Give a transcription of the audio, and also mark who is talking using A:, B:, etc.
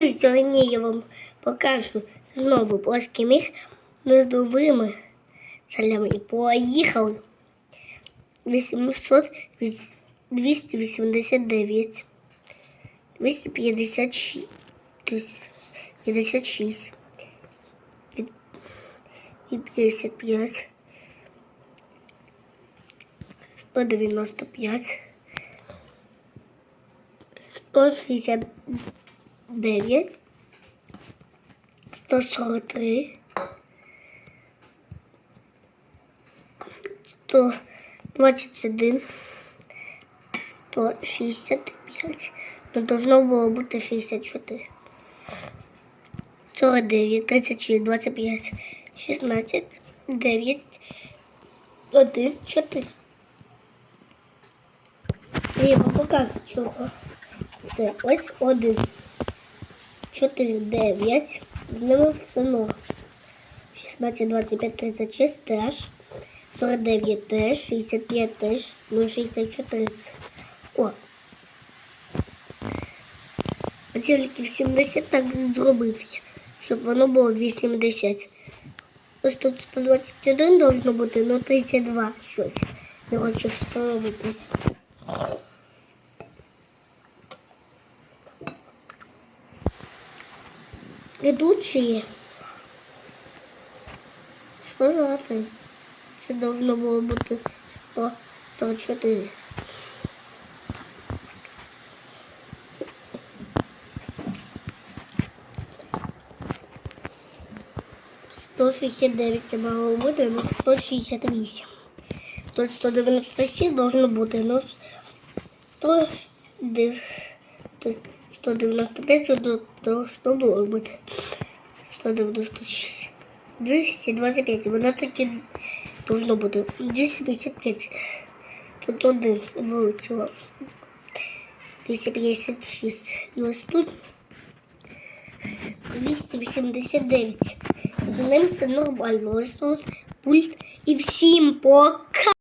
A: Сьогодні я вам покажу знову плоский міг з новими цалями. І поїхали. 800, 289, 256, 56, і 55, 195, 169, 143, 121, 165, но должно було бути 64. 49, 36, 25, 16, 9, 1, 4. Я вам покажу чого. Це ось один. 4, 9. З ними все норм. 16, 25, 36 теж. 49 теж, 65 теж, ну 64 це. О. А тільки в 70 так зробив щоб воно було 80. Ось тут 121 должно бути, ну 32 щось. Не хочу встановитися. Ведучі. Сто. Це должно було бути 144. Сто шістдесят дев'ять це мало бути, ну сто шістдесят вісім. Тут сто дев'яносто шість должно бути, ну сто дев'яносто. 195. то що було 196. 225. Вона таки должно бути. 255. Тут один вилетіло. 256. І ось тут 289. За ним все нормально. Тут пульт. І всім пока!